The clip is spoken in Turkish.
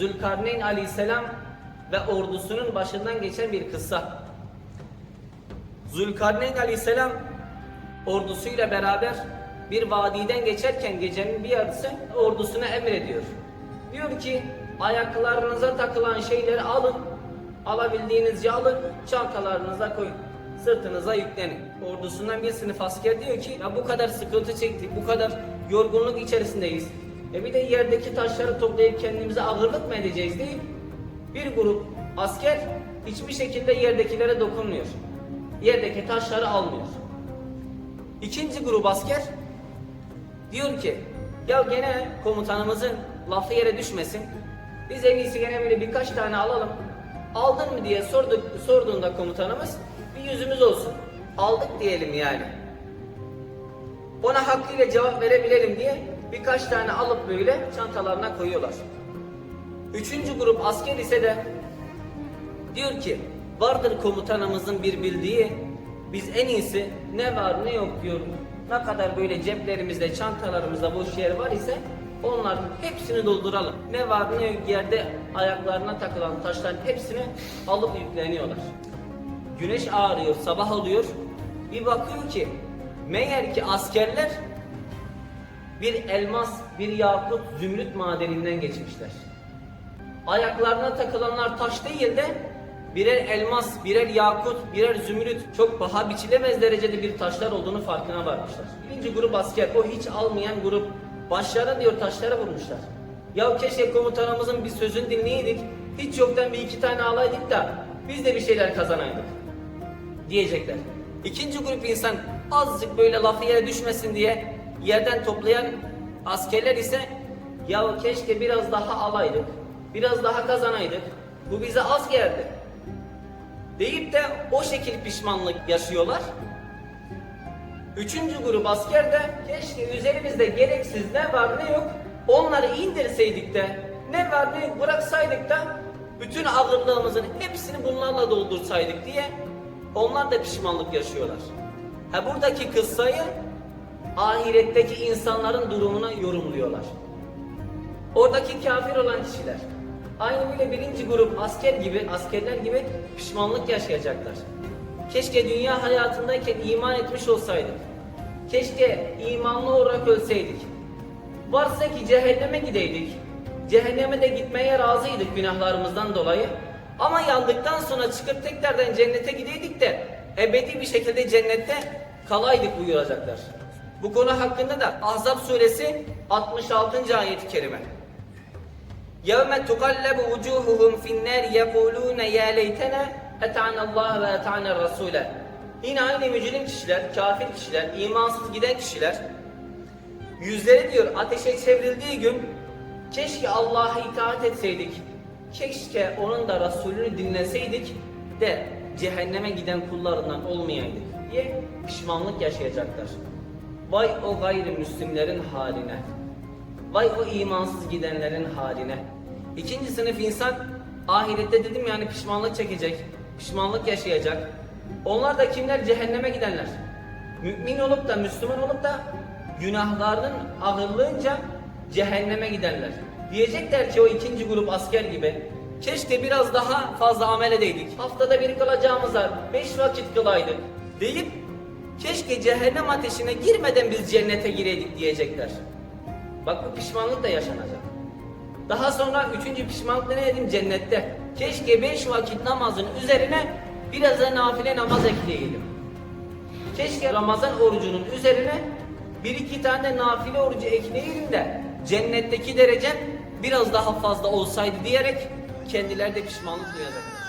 Zülkarneyn aleyhisselam ve ordusunun başından geçen bir kıssa. Zülkarneyn aleyhisselam ordusuyla beraber bir vadiden geçerken gecenin bir yarısı ordusuna emrediyor. Diyor ki ayaklarınıza takılan şeyleri alın, alabildiğinizce alın, çantalarınıza koyun, sırtınıza yüklenin. Ordusundan bir sınıf asker diyor ki ya bu kadar sıkıntı çektik, bu kadar yorgunluk içerisindeyiz. E bir de yerdeki taşları toplayıp kendimize ağırlık mı edeceğiz değil? Bir grup asker hiçbir şekilde yerdekilere dokunmuyor. Yerdeki taşları almıyor. İkinci grup asker diyor ki ya gene komutanımızın lafı yere düşmesin. Biz en iyisi gene böyle birkaç tane alalım. Aldın mı diye sorduk, sorduğunda komutanımız bir yüzümüz olsun. Aldık diyelim yani. Ona hakkıyla cevap verebilelim diye birkaç tane alıp böyle çantalarına koyuyorlar. Üçüncü grup asker ise de diyor ki vardır komutanımızın bir bildiği biz en iyisi ne var ne yok diyor. Ne kadar böyle ceplerimizde çantalarımızda boş yer var ise onların hepsini dolduralım. Ne var ne yok yerde ayaklarına takılan taşların hepsini alıp yükleniyorlar. Güneş ağrıyor, sabah oluyor. Bir bakıyor ki meğer ki askerler bir elmas, bir yakut, zümrüt madeninden geçmişler. Ayaklarına takılanlar taş değil de birer elmas, birer yakut, birer zümrüt çok paha biçilemez derecede bir taşlar olduğunu farkına varmışlar. Birinci grup asker, o hiç almayan grup başlarına diyor taşlara vurmuşlar. Ya keşke komutanımızın bir sözünü dinleyeydik, hiç yoktan bir iki tane alaydık da biz de bir şeyler kazanaydık diyecekler. İkinci grup insan azıcık böyle lafı yere düşmesin diye yerden toplayan askerler ise ya keşke biraz daha alaydık, biraz daha kazanaydık, bu bize az geldi deyip de o şekil pişmanlık yaşıyorlar. Üçüncü grup asker de keşke üzerimizde gereksiz ne var ne yok onları indirseydik de ne var ne yok bıraksaydık da bütün ağırlığımızın hepsini bunlarla doldursaydık diye onlar da pişmanlık yaşıyorlar. Ha buradaki kıssayı ahiretteki insanların durumuna yorumluyorlar. Oradaki kafir olan kişiler aynı böyle birinci grup asker gibi, askerler gibi pişmanlık yaşayacaklar. Keşke dünya hayatındayken iman etmiş olsaydık. Keşke imanlı olarak ölseydik. Varsa ki cehenneme gideydik. Cehenneme de gitmeye razıydık günahlarımızdan dolayı. Ama yandıktan sonra çıkıp tekrardan cennete gideydik de ebedi bir şekilde cennette kalaydık buyuracaklar. Bu konu hakkında da Ahzab suresi 66. ayet-i kerime. يَوْمَ تُقَلَّبُ وُجُوهُهُمْ فِي النَّارِ يَقُولُونَ يَا لَيْتَنَا اَتَعْنَ اللّٰهَ وَاَتَعْنَ الرَّسُولَ Yine aynı mücrim kişiler, kafir kişiler, imansız giden kişiler yüzleri diyor ateşe çevrildiği gün keşke Allah'a itaat etseydik, keşke onun da Resulünü dinleseydik de cehenneme giden kullarından olmayaydık diye pişmanlık yaşayacaklar. Vay o gayrimüslimlerin haline. Vay o imansız gidenlerin haline. İkinci sınıf insan ahirette dedim yani pişmanlık çekecek, pişmanlık yaşayacak. Onlar da kimler? Cehenneme gidenler. Mümin olup da, Müslüman olup da günahlarının ağırlığınca cehenneme gidenler. Diyecekler ki o ikinci grup asker gibi keşke biraz daha fazla amel edeydik. Haftada bir kılacağımıza beş vakit kılaydık deyip keşke cehennem ateşine girmeden biz cennete gireydik diyecekler. Bak bu pişmanlık da yaşanacak. Daha sonra üçüncü pişmanlık ne dedim cennette. Keşke beş vakit namazın üzerine biraz da nafile namaz ekleyelim. Keşke Ramazan orucunun üzerine bir iki tane nafile orucu ekleyelim de cennetteki derecem biraz daha fazla olsaydı diyerek kendileri de pişmanlık duyacaklar.